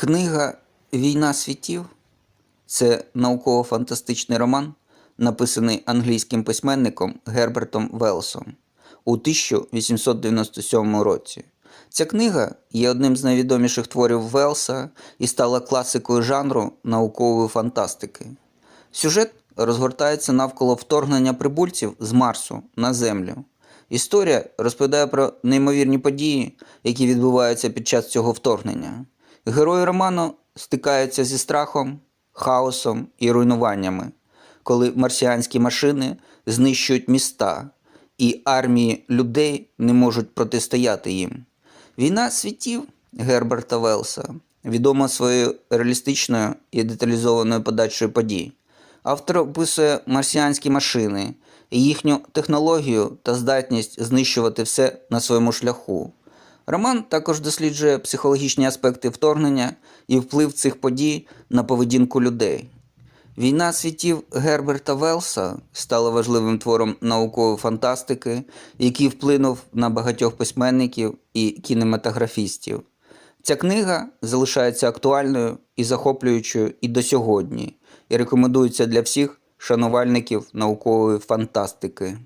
Книга Війна світів це науково-фантастичний роман, написаний англійським письменником Гербертом Велсом у 1897 році. Ця книга є одним з найвідоміших творів Велса і стала класикою жанру наукової фантастики. Сюжет розгортається навколо вторгнення прибульців з Марсу на Землю. Історія розповідає про неймовірні події, які відбуваються під час цього вторгнення. Герої роману стикаються зі страхом, хаосом і руйнуваннями, коли марсіанські машини знищують міста, і армії людей не можуть протистояти їм. Війна світів Герберта Велса відома своєю реалістичною і деталізованою подачею подій. Автор описує марсіанські машини, їхню технологію та здатність знищувати все на своєму шляху. Роман також досліджує психологічні аспекти вторгнення і вплив цих подій на поведінку людей. Війна світів Герберта Велса стала важливим твором наукової фантастики, який вплинув на багатьох письменників і кінематографістів. Ця книга залишається актуальною і захоплюючою і до сьогодні, і рекомендується для всіх шанувальників наукової фантастики.